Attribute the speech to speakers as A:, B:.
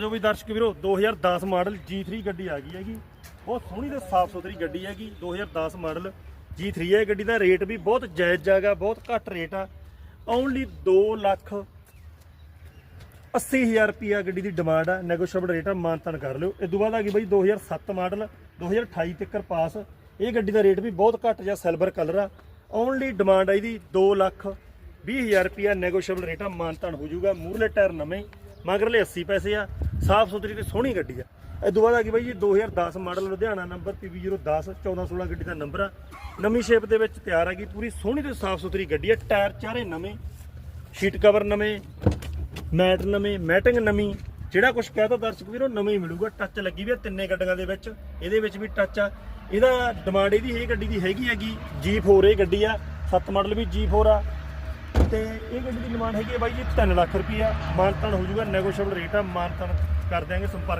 A: ਜੋ ਵੀ ਦਰਸ਼ਕ ਵੀਰੋ 2010 ਮਾਡਲ G3 ਗੱਡੀ ਆ ਗਈ ਹੈਗੀ। ਬਹੁਤ ਸੋਹਣੀ ਤੇ ਸਾਫ਼ ਸੁਥਰੀ ਗੱਡੀ ਹੈਗੀ 2010 ਮਾਡਲ G3 ਹੈ। ਗੱਡੀ ਦਾ ਰੇਟ ਵੀ ਬਹੁਤ ਜਾਇਜ਼ ਜਾਗਾ ਬਹੁਤ ਘੱਟ ਰੇਟ ਆ। ਓਨਲੀ 2 ਲੱਖ 80000 ਰੁਪਿਆ ਗੱਡੀ ਦੀ ਡਿਮਾਂਡ ਆ। ਨੈਗੋਸ਼ੀਏਬਲ ਰੇਟ ਆ ਮਾਨਤਨ ਕਰ ਲਿਓ। ਇਹ ਤੋਂ ਬਾਅਦ ਆ ਗਈ ਬਈ 2007 ਮਾਡਲ 2028 ਤੱਕ ਪਾਸ। ਇਹ ਗੱਡੀ ਦਾ ਰੇਟ ਵੀ ਬਹੁਤ ਘੱਟ ਜਿਹਾ ਸਿਲਵਰ ਕਲਰ ਆ। ਓਨਲੀ ਡਿਮਾਂਡ ਆ ਇਹਦੀ 2 ਲੱਖ 20000 ਰੁਪਿਆ ਨੈਗੋਸ਼ੀਏਬਲ ਰੇਟ ਆ ਮਾਨਤਨ ਹੋ ਜਾਊਗਾ। ਮੂਰਲੇ ਟਾਇਰ ਨਵੇਂ, ਮਗਰਲੇ 80 ਪੈਸੇ ਆ। ਸਾਫ਼ ਸੁਥਰੀ ਤੇ ਸੋਹਣੀ ਗੱਡੀ ਆ। ਇਹ ਤੋਂ ਬਾਅਦ ਆ ਗਈ ਬਾਈ ਜੀ 2010 ਮਾਡਲ ਲੁਧਿਆਣਾ ਨੰਬਰ PV010 1416 ਗੱਡੀ ਦਾ ਨੰਬਰ ਆ। ਨਵੀਂ ਸ਼ੇਪ ਦੇ ਵਿੱਚ ਤਿਆਰ ਹੈਗੀ ਪੂਰੀ ਸੋਹਣੀ ਤੇ ਸਾਫ਼ ਸੁਥਰੀ ਗੱਡੀ ਆ। ਟਾਇਰ ਚਾਰੇ ਨਵੇਂ ਸ਼ੀਟ ਕਵਰ ਨਵੇਂ, ਮੈਟ ਨਵੇਂ, ਮੈਟਿੰਗ ਨਵੀਂ, ਜਿਹੜਾ ਕੁਝ ਕਹਤਾ ਦਰਸ਼ਕ ਵੀਰੋ, ਨਵੇਂ ਹੀ ਮਿਲੂਗਾ ਟੱਚ ਲੱਗੀ ਵੀ ਆ ਤਿੰਨੇ ਗੱਡੀਆਂ ਦੇ ਵਿੱਚ, ਇਹਦੇ ਵਿੱਚ ਵੀ ਟੱਚ ਆ। ਇਹਦਾ ਡਿਮਾਂਡ ਇਹਦੀ ਇਹ ਗੱਡੀ ਦੀ ਹੈਗੀ ਹੈਗੀ G4 ਇਹ ਗੱਡੀ ਆ 7 ਮਾਡਲ ਵੀ G4 ਆ। ਤੇ ਇਹ ਗੱਡੀ ਦੀ ਡਿਮਾਂਡ ਹੈਗੀ ਹੈ ਬਾਈ ਜੀ 3 ਲੱਖ ਰੁਪਈਆ। ਮਾਨਤਨ ਹੋ ਜਾਊਗਾ ਨੈਗੋਸ਼ੀਏਬਲ ਰੇਟ ਆ ਮਾਨਤਨ ਕਰ ਦਿਆਂਗੇ ਸੰਪਰਕ